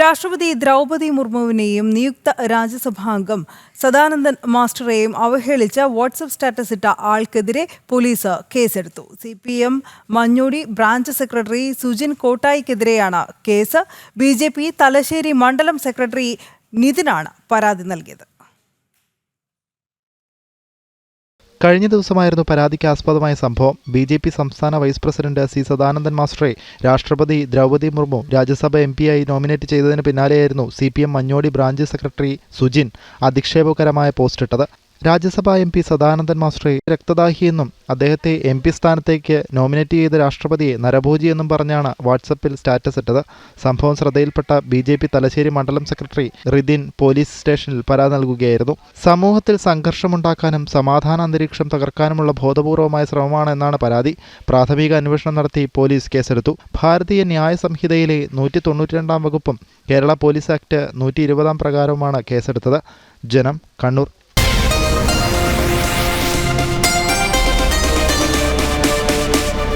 രാഷ്ട്രപതി ദ്രൗപതി മുർമുവിനെയും നിയുക്ത രാജ്യസഭാംഗം സദാനന്ദൻ മാസ്റ്ററെയും അവഹേളിച്ച വാട്സപ്പ് സ്റ്റാറ്റസ് ഇട്ട ആൾക്കെതിരെ പോലീസ് കേസെടുത്തു. C P M Manjodi branch secretary Sujin കോട്ടായിക്കെതിരെയാണ് case. B Thalassery മണ്ഡലം സെക്രട്ടറി നിതിനാണ് പരാതി നൽകിയത്. കഴിഞ്ഞ ദിവസമായിരുന്നു പരാതിക്ക് ആസ്പദമായ സംഭവം. ബി ജെ പി സംസ്ഥാന വൈസ് പ്രസിഡന്റ് സി സദാനന്ദൻ മാസ്റ്ററെ രാഷ്ട്രപതി ദ്രൗപതി മുർമു രാജ്യസഭ എം ആയി നോമിനേറ്റ് ചെയ്തതിന് പിന്നാലെയായിരുന്നു C P M Manjodi branch secretary Sujin അധിക്ഷേപകരമായ പോസ്റ്റിട്ടത് രാജ്യസഭാ എം പി സദാനന്ദൻ മാസ്റ്ററെ രക്തദാഹിയെന്നും അദ്ദേഹത്തെ എം പി സ്ഥാനത്തേക്ക് നോമിനേറ്റ് ചെയ്ത രാഷ്ട്രപതിയെ നരഭോജിയെന്നും പറഞ്ഞാണ് വാട്സപ്പിൽ സ്റ്റാറ്റസ് ഇട്ടത്. സംഭവം ശ്രദ്ധയിൽപ്പെട്ട ബി ജെ പി തലശ്ശേരി മണ്ഡലം സെക്രട്ടറി റിദിൻ പോലീസ് സ്റ്റേഷനിൽ പരാതി നൽകുകയായിരുന്നു. സമൂഹത്തിൽ സംഘർഷമുണ്ടാക്കാനും സമാധാന അന്തരീക്ഷം തകർക്കാനുമുള്ള ബോധപൂർവമായ ശ്രമമാണ് എന്നാണ് പരാതി. പ്രാഥമിക അന്വേഷണം നടത്തി പോലീസ് കേസെടുത്തു. ഭാരതീയ ന്യായ സംഹിതയിലെ നൂറ്റി തൊണ്ണൂറ്റിരണ്ടാം വകുപ്പും കേരള പോലീസ് ആക്ട് നൂറ്റി ഇരുപതാം പ്രകാരവുമാണ് കേസെടുത്തത്. ജനം കണ്ണൂർ